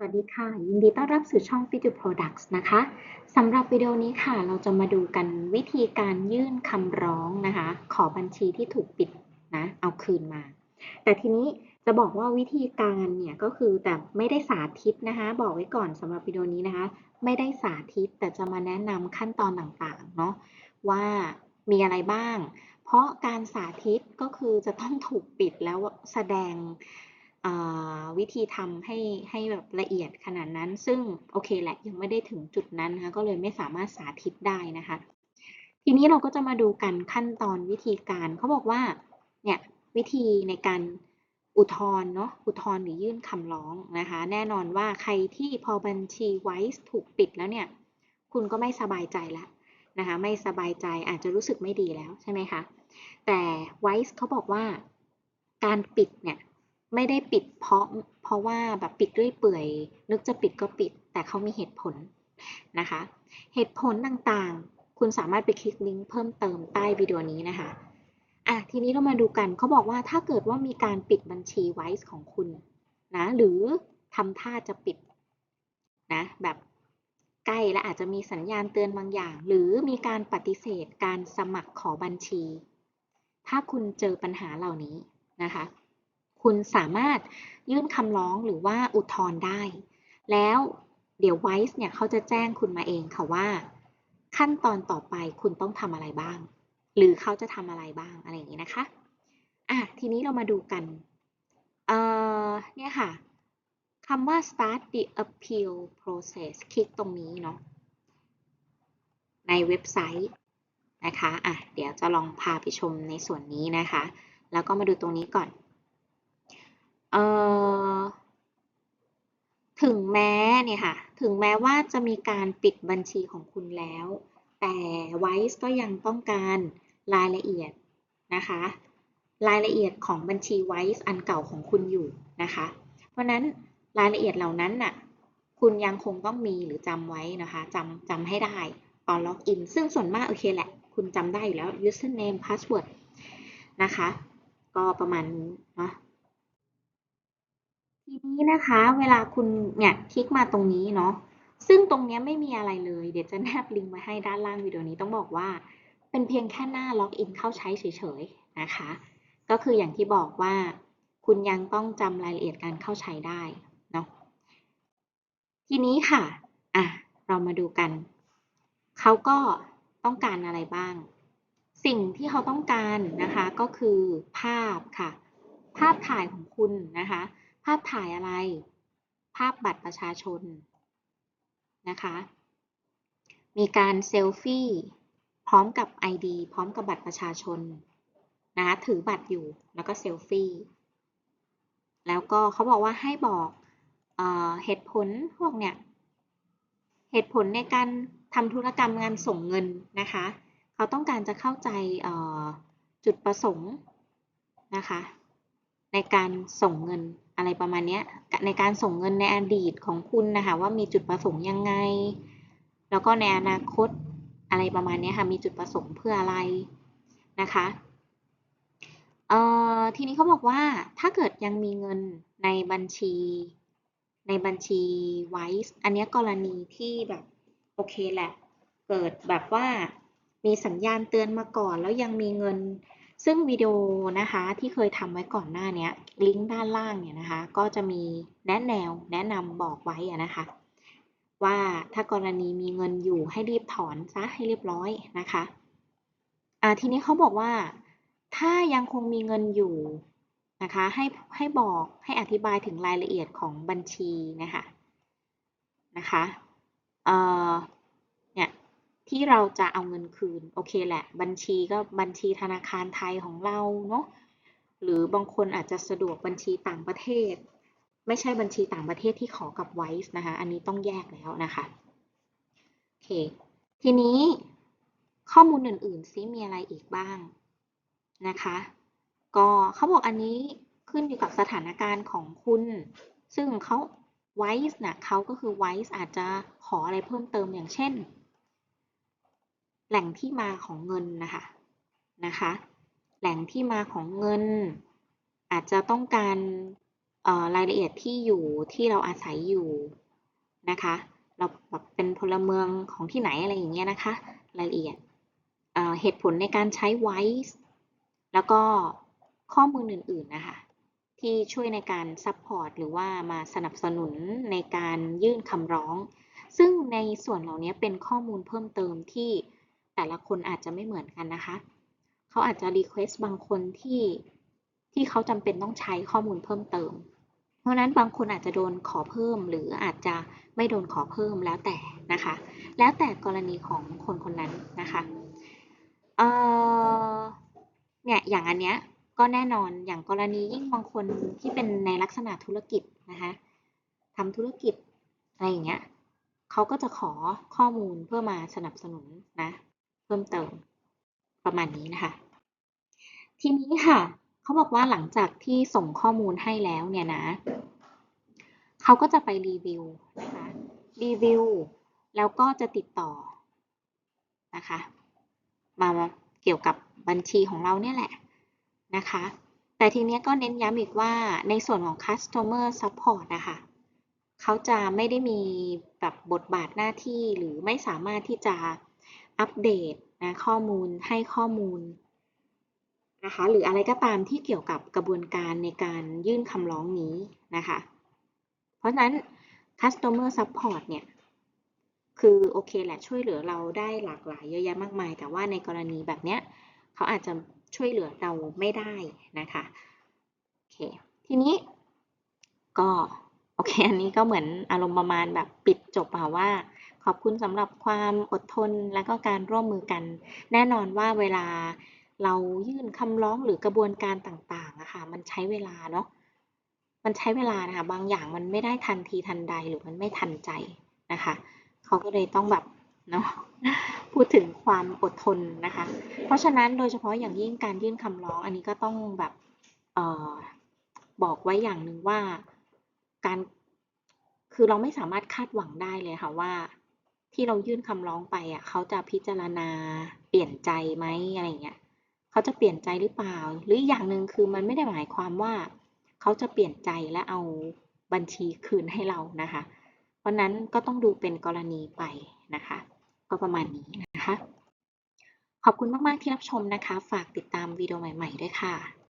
สวัสดีค่ะ ยินดีต้อนรับสู่ช่อง Fit to Products นะคะสำหรับวิดีโอนี้ค่ะ เราจะมาดูกันวิธีการยื่นคำร้องนะคะ ขอบัญชีที่ถูกปิดนะ เอาคืนมา แต่ทีนี้จะบอกว่าวิธีการเนี่ยก็คือแต่ไม่ได้สาธิตนะคะ บอกไว้ก่อนสำหรับวิดีโอนี้นะคะ ไม่ได้สาธิตแต่จะมาแนะนำขั้นตอนต่างๆเนาะว่ามีอะไรบ้าง เพราะการสาธิตก็คือจะต้องถูกปิดแล้วแสดง วิธีทำให้ให้แบบละเอียดขนาดนั้น ซึ่งโอเคแหละยังไม่ได้ถึงจุดนั้นนะคะก็เลยไม่สามารถสาธิตได้นะคะ ทีนี้เราก็จะมาดูกันขั้นตอนวิธีการเขาบอกว่าเนี่ยวิธีในการอุทธรณ์เนาะอุทธรณ์หรือยื่นคำร้องนะคะ แน่นอนว่าใครที่พอบัญชีไวส์ถูกปิดแล้วเนี่ย คุณก็ไม่สบายใจแล้วนะคะ ไม่สบายใจอาจจะรู้สึกไม่ดีแล้วใช่ไหมคะแต่ไวส์เขาบอกว่าการปิดเนี่ย ไม่ได้ปิดเพราะเพราะว่าแบบปิดด้วยเปื่อย นึกจะปิดก็ปิด แต่เขามีเหตุผลนะคะ เหตุผลต่างๆ คุณสามารถไปคลิกลิงก์เพิ่มเติมใต้วิดีโอนี้นะคะอะทีนี้เรามาดูกันเขาบอกว่าถ้าเกิดว่ามีการปิดบัญชีไวส์ของคุณนะหรือทำท่าจะปิดนะแบบใกล้และอาจจะมีสัญญาณเตือนบางอย่าง หรือมีการปฏิเสธการสมัครขอบัญชี ถ้าคุณเจอปัญหาเหล่านี้นะคะ คุณสามารถยื่นคำร้องหรือว่าอุทธรณ์ได้ แล้วเดี๋ยวไวส์เนี่ยเขาจะแจ้งคุณมาเองค่ะว่า ขั้นตอนต่อไปคุณต้องทำอะไรบ้าง หรือเขาจะทำอะไรบ้างอะไรอย่างนี้นะคะอะทีนี้เรามาดูกันเอ่อเนี่ยค่ะคำว่า start the appeal process คลิกตรงนี้เนาะในเว็บไซต์นะคะ อะ เดี๋ยวจะลองพาไปชมในส่วนนี้นะคะ แล้วก็มาดูตรงนี้ก่อน เอ่อถึงแม้เนี่ยค่ะ ถึงแม้ว่าจะมีการปิดบัญชีของคุณแล้ว แต่ไวส์ก็ยังต้องการรายละเอียดนะคะ รายละเอียดของบัญชีไวส์อันเก่าของคุณอยู่นะคะ เพราะนั้นรายละเอียดเหล่านั้นน่ะ คุณยังคงต้องมีหรือจำไว้นะคะจำจำให้ได้ตอนล็อกอิน ซึ่งส่วนมากโอเคแหละ คุณจำได้อยู่แล้ว username password นะคะ ก็ประมาณนี้เนาะ ทีนี้นะคะ เวลาคุณเนี่ยคลิกมาตรงนี้เนาะซึ่งตรงนี้ไม่มีอะไรเลย เดี๋ยวจะแนบลิงก์ไว้ให้ด้านล่างวิดีโอนี้ต้องบอกว่า เป็นเพียงแค่หน้าล็อกอินเข้าใช้เฉยๆนะคะ ก็คืออย่างที่บอกว่า คุณยังต้องจำรายละเอียดการเข้าใช้ได้เนาะทีนี้ค่ะอะ เรามาดูกัน เขาก็ต้องการอะไรบ้าง สิ่งที่เขาต้องการนะคะก็คือภาพค่ะ ภาพถ่ายของคุณนะคะาพถ่ายอะไร ภาพบัตรประชาชนนะคะ มีการเซลฟี่พร้อมกับ ID พร้อมกับบัตรประชาชนนะคะถือบัตรอยู่แล้วก็เซลฟี่แล้วก็เขาบอกว่าให้บอกเออเหตุผลพวกเนี่ยเหตุผลในการทำธุรกรรมงานส่งเงินนะคะ เขาต้องการจะเข้าใจจุดประสงค์นะคะ ในการส่งเงินอะไรประมาณนี้ในการส่งเงินในอดีตของคุณนะคะว่ามีจุดประสงค์ยังไง แล้วก็ในอนาคตอะไรประมาณนี้ค่ะมีจุดประสงค์เพื่ออะไรนะคะเอ่อทีนี้เขาบอกว่าถ้าเกิดยังมีเงินในบัญชี ในบัญชีไว้อันนี้กรณีที่แบบโอเคแหละ เกิดแบบว่ามีสัญญาณเตือนมาก่อน แล้วยังมีเงิน ซึ่งวิดีโอนะคะที่เคยทำไว้ก่อนหน้านี้ลิงก์ด้านล่างเนี่ยนะคะก็จะมีแนะแนวแนะนำบอกไว้นะคะ ว่าถ้ากรณีมีเงินอยู่ให้รีบถอนซะให้เรียบร้อยนะคะอ่าทีนี้เขาบอกว่า ถ้ายังคงมีเงินอยู่นะคะให้ให้บอกให้อธิบายถึงรายละเอียดของบัญชีนะคะนะคะเอ่อ ที่เราจะเอาเงินคืน โอเคแหละ บัญชีก็บัญชีธนาคารไทยของเราเนาะหรือบางคนอาจจะสะดวกบัญชีต่างประเทศ ไม่ใช่บัญชีต่างประเทศที่ขอกับไวส์นะคะ อันนี้ต้องแยกแล้วนะคะโอเค ทีนี้ข้อมูลอื่นๆซิมีอะไรอีกบ้างนะคะ ก็เขาบอกอันนี้ขึ้นอยู่กับสถานการณ์ของคุณ ซึ่งเขาไวส์นะเขาก็คือไวส์อาจจะขออะไรเพิ่มเติมอย่างเช่น แหล่งที่มาของเงินนะคะนะคะ แหล่งที่มาของเงิน อาจจะต้องการรายละเอียดที่อยู่ที่เราอาศัยอยู่นะคะ เราแบบเป็นพลเมืองของที่ไหนอะไรอย่างเงี้ยนะคะ รายละเอียดเเหตุผลในการใช้ voice แล้วก็ข้อมูลอื่นๆนะคะที่ช่วยในการซัพพอร์ตหรือว่ามาสนับสนุนในการยื่นคำร้อง ซึ่งในส่วนเหล่านี้เป็นข้อมูลเพิ่มเติมที่ แต่ละคนอาจจะไม่เหมือนกันนะคะ เขาอาจจะรีเควสต์บางคนที่ที่เขาจำเป็นต้องใช้ข้อมูลเพิ่มเติม เพราะฉะนั้นบางคนอาจจะโดนขอเพิ่ม หรืออาจจะไม่โดนขอเพิ่มแล้วแต่นะคะ แล้วแต่กรณีของคนคนนั้นนะคะเอ่อเนี่ยอย่างอันเนี้ยก็แน่นอนอย่างกรณียิ่งบางคนที่เป็นในลักษณะธุรกิจนะคะทำธุรกิจอะไรอย่างเงี้ยเขาก็จะขอข้อมูลเพื่อมาสนับสนุนนะ เพิ่มเติมประมาณนี้นะคะ ทีนี้ค่ะเขาบอกว่าหลังจากที่ส่งข้อมูลให้แล้วเนี่ยนะเขาก็จะไปรีวิวนะคะรีวิวแล้วก็จะติดต่อนะคะมาเกี่ยวกับบัญชีของเราเนี่ยแหละนะคะ แต่ทีนี้ก็เน้นย้ำอีกว่าในส่วนของ customer support นะคะเขาจะไม่ได้มีแบบบทบาทหน้าที่หรือไม่สามารถที่จะ อัปเดตนะข้อมูลให้ข้อมูลนะคะหรืออะไรก็ตามที่เกี่ยวกับกระบวนการในการยื่นคำร้องนี้นะคะ เพราะฉะนั้น customer support เนี่ย คือโอเคแหละช่วยเหลือเราได้หลากหลายเยอะแยะมากมาย แต่ว่าในกรณีแบบเนี้ยเขาอาจจะช่วยเหลือเราไม่ได้นะคะโอเคทีนี้ก็โอเคอันนี้ก็เหมือนอารมณ์ประมาณแบบปิดจบค่ะว่า ขอบคุณสำหรับความอดทนและก็การร่วมมือกัน แน่นอนว่าเวลาเรายื่นคำร้องหรือกระบวนการต่างๆอะค่ะมันใช้เวลาเนาะมันใช้เวลานะคะบางอย่างมันไม่ได้ทันทีทันใดหรือมันไม่ทันใจนะคะเขาก็เลยต้องแบบเนาะพูดถึงความอดทนนะคะ เพราะฉะนั้นโดยเฉพาะอย่างยิ่งการยื่นคำร้องอันนี้ก็ต้องแบบเออบอกไว้อย่างหนึ่งว่าการคือเราไม่สามารถคาดหวังได้เลยค่ะว่า ที่เรายื่นคำร้องไปอะเขาจะพิจารณาเปลี่ยนใจไหมอะไรเงี้ยเขาจะเปลี่ยนใจหรือเปล่า หรืออย่างหนึ่งคือมันไม่ได้หมายความว่า เขาจะเปลี่ยนใจและเอาบัญชีคืนให้เรานะคะ เพราะนั้นก็ต้องดูเป็นกรณีไปนะคะ ก็ประมาณนี้นะคะ ขอบคุณมาก ๆ ที่รับชมนะคะ ฝากติดตามวิดีโอใหม่ ๆ ด้วยค่ะ